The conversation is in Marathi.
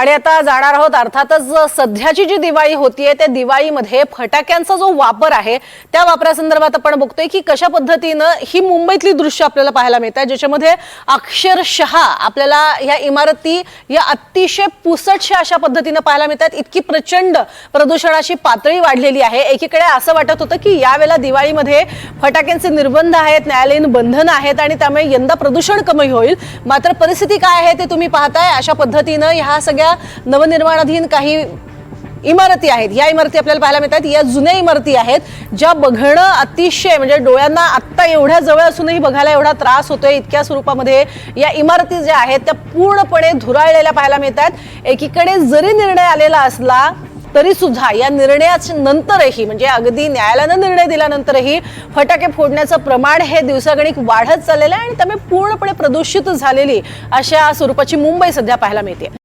आणि आता जाणार आहोत अर्थातच सध्याची जी दिवाळी होतीये त्या दिवाळीमध्ये फटाक्यांचा जो वापर आहे त्या वापरासंदर्भात आपण बघतोय की कशा पद्धतीनं ही मुंबईतली दृश्य आपल्याला पाहायला मिळतात ज्याच्यामध्ये अक्षरशः आपल्याला ह्या इमारती या अतिशय पुसटशा अशा पद्धतीनं पाहायला मिळतात. इतकी प्रचंड प्रदूषणाची पातळी वाढलेली आहे. एकीकडे असं वाटत होतं की यावेळेला दिवाळीमध्ये फटाक्यांचे निर्बंध आहेत न्यायालयीन बंधनं आहेत आणि त्यामुळे यंदा प्रदूषण कमी होईल. मात्र परिस्थिती काय आहे ते तुम्ही पाहताय. अशा पद्धतीनं ह्या सगळ्या नवनिर्माणाधीन काही इमारती आहेत. या इमारती आपल्याला पाहायला मिळतात या जुन्या इमारती आहेत ज्या बघणं अतिशय म्हणजे डोळ्यांना आत्ता एवढ्या जवळ असूनही बघायला एवढा त्रास होतोय इतक्या स्वरूपामध्ये या इमारती ज्या आहेत त्या पूर्णपणे धुराळलेल्या पाहायला मिळतात एकीकडे जरी निर्णय आलेला असला तरी सुद्धा या निर्णयाच्या नंतरही म्हणजे अगदी न्यायालयानं निर्णय दिल्यानंतरही फटाके फोडण्याचं प्रमाण हे दिवसागणिक वाढत चाललेलं आहे आणि त्यामुळे पूर्णपणे प्रदूषित झालेली अशा स्वरूपाची मुंबई सध्या पाहायला मिळते.